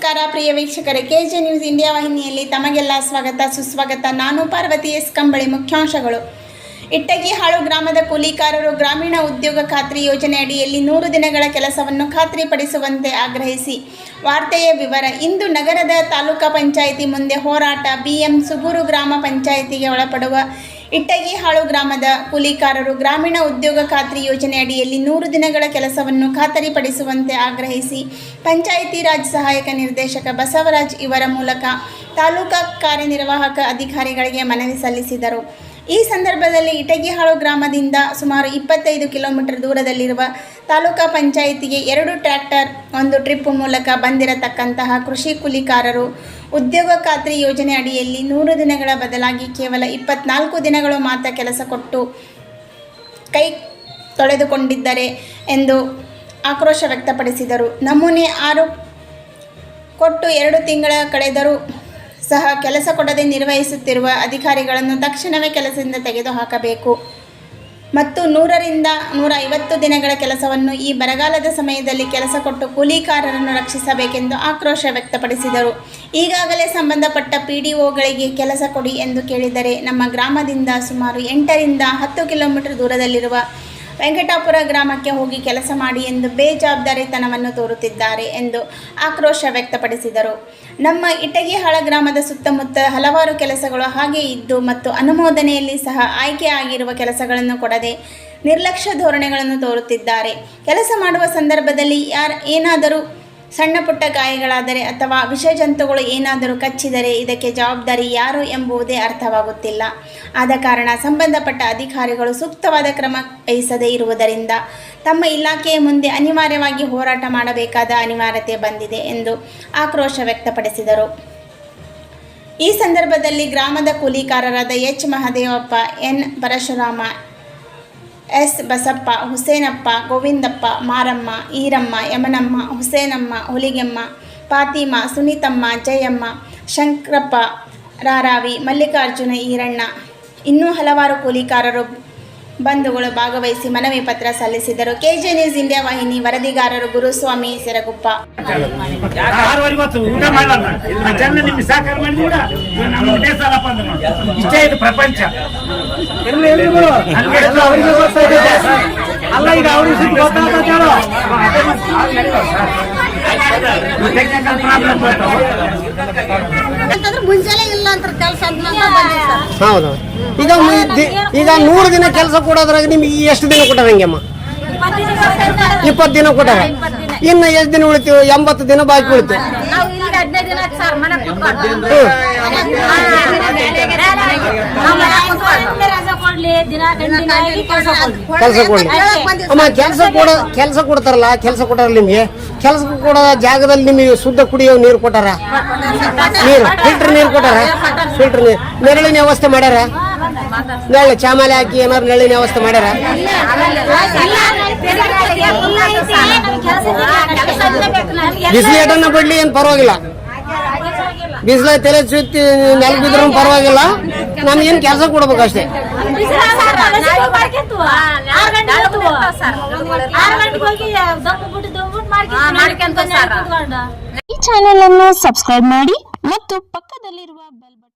ಪ್ರಿಯ ವೀಕ್ಷಕರೇ. K J news India ವಾಹಿನಿಯಲ್ಲಿ ತಮಗೆಲ್ಲ ಸ್ವಾಗತ, ಸುಸ್ವಾಗತ. ನಾನು ಪಾರ್ವತಿ ಎಸ್ ಕಂಬಳಿ ಮುಖ್ಯಾಂಶಗಳು. ಇಟ್ಟಗಿಹಾಳು ಗ್ರಾಮದ ಕೂಲಿಕಾರರು ಗ್ರಾಮೀಣ ಉದ್ಯೋಗ ಖಾತ್ರಿ ಯೋಜನೆ ಅಡಿಯಲ್ಲಿ ನೂರು ದಿನಗಳ ಕೆಲಸವನ್ನು ಖಾತ್ರಿಪಡಿಸುವಂತೆ ಆಗ್ರಹಿಸಿ ವಾರ್ತೆಯ ವಿವರ. ಇಂದು ನಗರದ ತಾಲೂಕಾ ಪಂಚಾಯಿತಿ ಮುಂದೆ ಹೋರಾಟ. ಬಿಎಂ ಸುಗೂರು ಗ್ರಾಮ ಪಂಚಾಯಿತಿಗೆ ಒಳಪಡುವ ಇಟ್ಟಗಿಹಾಳು ಗ್ರಾಮದ ಕೂಲಿಕಾರರು ಗ್ರಾಮೀಣ ಉದ್ಯೋಗ ಖಾತ್ರಿ ಯೋಜನೆ ಅಡಿಯಲ್ಲಿ ನೂರು ದಿನಗಳ ಕೆಲಸವನ್ನು ಖಾತರಿಪಡಿಸುವಂತೆ ಆಗ್ರಹಿಸಿ ಪಂಚಾಯಿತಿ ರಾಜ್ ಸಹಾಯಕ ನಿರ್ದೇಶಕ ಬಸವರಾಜ್ ಇವರ ಮೂಲಕ ತಾಲೂಕಾ ಕಾರ್ಯನಿರ್ವಾಹಕ ಅಧಿಕಾರಿಗಳಿಗೆ ಮನವಿ ಸಲ್ಲಿಸಿದರು. ಈ ಸಂದರ್ಭದಲ್ಲಿ ಇಟಗಿಹಾಳು ಗ್ರಾಮದಿಂದ ಸುಮಾರು ಇಪ್ಪತ್ತೈದು ಕಿಲೋಮೀಟರ್ ದೂರದಲ್ಲಿರುವ ತಾಲೂಕಾ ಪಂಚಾಯಿತಿಗೆ ಎರಡು ಟ್ರ್ಯಾಕ್ಟರ್, ಒಂದು ಟ್ರಿಪ್ ಮೂಲಕ ಬಂದಿರತಕ್ಕಂತಹ ಕೃಷಿ ಕೂಲಿಕಾರರು ಉದ್ಯೋಗ ಖಾತ್ರಿ ಯೋಜನೆ ಅಡಿಯಲ್ಲಿ ನೂರು ದಿನಗಳ ಬದಲಾಗಿ ಕೇವಲ ಇಪ್ಪತ್ನಾಲ್ಕು ದಿನಗಳು ಮಾತ್ರ ಕೆಲಸ ಕೊಟ್ಟು ಕೈ ತೊಳೆದುಕೊಂಡಿದ್ದಾರೆ ಎಂದು ಆಕ್ರೋಶ ವ್ಯಕ್ತಪಡಿಸಿದರು. ನಮೂನೆ ಆರು ಕೊಟ್ಟು ಎರಡು ತಿಂಗಳ ಕಳೆದರೂ ಸಹ ಕೆಲಸ ಕೊಡದೆ ನಿರ್ವಹಿಸುತ್ತಿರುವ ಅಧಿಕಾರಿಗಳನ್ನು ತಕ್ಷಣವೇ ಕೆಲಸದಿಂದ ತೆಗೆದುಹಾಕಬೇಕು. ಮತ್ತು ನೂರರಿಂದ ನೂರ ಐವತ್ತು ದಿನಗಳ ಕೆಲಸವನ್ನು ಈ ಬರಗಾಲದ ಸಮಯದಲ್ಲಿ ಕೆಲಸ ಕೊಟ್ಟು ಕೂಲಿಕಾರರನ್ನು ರಕ್ಷಿಸಬೇಕೆಂದು ಆಕ್ರೋಶ ವ್ಯಕ್ತಪಡಿಸಿದರು. ಈಗಾಗಲೇ ಸಂಬಂಧಪಟ್ಟ ಪಿ ಡಿ ಒಗಳಿಗೆ ಕೆಲಸ ಕೊಡಿ ಎಂದು ಕೇಳಿದರೆ ನಮ್ಮ ಗ್ರಾಮದಿಂದ ಸುಮಾರು ಎಂಟರಿಂದ ಹತ್ತು ಕಿಲೋಮೀಟರ್ ದೂರದಲ್ಲಿರುವ ವೆಂಕಟಾಪುರ ಗ್ರಾಮಕ್ಕೆ ಹೋಗಿ ಕೆಲಸ ಮಾಡಿ ಎಂದು ಬೇಜವಾಬ್ದಾರಿತನವನ್ನು ತೋರುತ್ತಿದ್ದಾರೆ ಎಂದು ಆಕ್ರೋಶ ವ್ಯಕ್ತಪಡಿಸಿದರು. ನಮ್ಮ ಇಟಗಿಹಾಳ ಗ್ರಾಮದ ಸುತ್ತಮುತ್ತ ಹಲವಾರು ಕೆಲಸಗಳು ಹಾಗೆ ಇದ್ದು ಮತ್ತು ಅನುಮೋದನೆಯಲ್ಲಿ ಸಹ ಆಯ್ಕೆ ಆಗಿರುವ ಕೆಲಸಗಳನ್ನು ಕೊಡದೆ ನಿರ್ಲಕ್ಷ್ಯ ಧೋರಣೆಗಳನ್ನು ತೋರುತ್ತಿದ್ದಾರೆ. ಕೆಲಸ ಮಾಡುವ ಸಂದರ್ಭದಲ್ಲಿ ಯಾರು ಏನಾದರೂ ಸಣ್ಣ ಪುಟ್ಟ ಗಾಯಗಳಾದರೆ ಅಥವಾ ವಿಷಜಂತುಗಳು ಏನಾದರೂ ಕಚ್ಚಿದರೆ ಇದಕ್ಕೆ ಜವಾಬ್ದಾರಿ ಯಾರು ಎಂಬುದೇ ಅರ್ಥವಾಗುತ್ತಿಲ್ಲ. ಆದ ಕಾರಣ ಸಂಬಂಧಪಟ್ಟ ಅಧಿಕಾರಿಗಳು ಸೂಕ್ತವಾದ ಕ್ರಮ ವಹಿಸದೇ ಇರುವುದರಿಂದ ತಮ್ಮ ಇಲಾಖೆಯ ಮುಂದೆ ಅನಿವಾರ್ಯವಾಗಿ ಹೋರಾಟ ಮಾಡಬೇಕಾದ ಅನಿವಾರ್ಯತೆ ಬಂದಿದೆ ಎಂದು ಆಕ್ರೋಶ ವ್ಯಕ್ತಪಡಿಸಿದರು. ಈ ಸಂದರ್ಭದಲ್ಲಿ ಗ್ರಾಮದ ಕೂಲಿಕಾರರಾದ H. Mahadevappa, N. Parashurama S Basappa, Husenappa, Govindappa, Maramma, Iramma, Yamanamma, Husenamma, Huligemma Fatima Sunitamma, Jayamma, Shankarappa, Raravi, Mallikarjuna, Iranna. ಇನ್ನೂ ಹಲವಾರು ಕೂಲಿಕಾರರು ಬಂಧುಗಳು ಭಾಗವಹಿಸಿ ಮನವಿ ಪತ್ರ ಸಲ್ಲಿಸಿದರು ಕೆಜೆ ನ್ಯೂಸ್ ಇಂಡಿಯಾ ವಾಹಿನಿ, ವರದಿಗಾರರು ಗುರುಸ್ವಾಮಿ ಸೆರಗುಪ್ಪ ಪ್ರಪಂಚ. ಅಲ್ಲ ಈಗ ಅಂತಂದ್ರೆ ಮುಂಜಾನೆ ಇಲ್ಲ ಅಂತ ಕೆಲಸ ಅಂತ ಬಂದಿದೆ ಹೌದು. ಈಗ ಈಗ ನೂರು ದಿನ ಕೆಲಸ ಕೊಡೋದ್ರಾಗ ನಿಮ್ಗೆ ಎಷ್ಟು ದಿನ ಕೊಟ್ಟಾರ ಹಂಗೆಮ್ಮ ಇಪ್ಪತ್ತು ದಿನ ಕೊಟ್ಟಾರ. ಇನ್ನು ಎಷ್ಟು ದಿನ ಉಳಿತೀವಿ? ಎಂಬತ್ತು ದಿನ ಬಾಕಿ ಉಳಿತು. ನಾವು ಇಲ್ಲಿ ದಿನ ಕೆಲಸ ಕೊಡ್ಲಿ. ಅಮ್ಮ ಕೆಲಸ ಕೊಡ ಕೆಲಸ ಕೊಡ್ತಾರಲ್ಲ ಕೆಲಸ ಕೊಟ್ಟಾರ ನಿಮ್ಗೆ. ಕೆಲಸ ಕೊಡ ಜಾಗದಲ್ಲಿ ನಿಮಗೆ ಶುದ್ಧ ಕುಡಿಯೋ ನೀರು ಕೊಟ್ಟಾರ? ನೀರು ಫಿಲ್ಟರ್ ನೀರು ಕೊಟ್ಟಾರ? ಫಿಲ್ಟರ್ ನೀರು. ನೆರಳಿನ ವ್ಯವಸ್ಥೆ ಮಾಡ್ಯಾರ? ನೆರಳು ಚಾಮಾಲೆ ಹಾಕಿ ಏನಾರು ನೆರಳಿನ ವ್ಯವಸ್ಥೆ ಮಾಡ್ಯಾರ? ಬಿಸಿಲು ಏಟನ್ನ ಬಿಡ್ಲಿ ಏನು ಪರವಾಗಿಲ್ಲ. ಬಿಸಿಲ ತಲೆ ಸುತ್ತಿ ನೆಲ ಬಿದ್ರು ಪರವಾಗಿಲ್ಲ. ನಮ್ಗೇನು ಕೆಲಸ ಕೊಡ್ಬೇಕು ಅಷ್ಟೇ ಈ ಚಾನೆಲ್ ಅನ್ನು ಸಬ್ಸ್ಕ್ರೈಬ್ ಮಾಡಿ ಮತ್ತು ಪಕ್ಕದಲ್ಲಿರುವ ಬೆಲ್ ಬಟನ್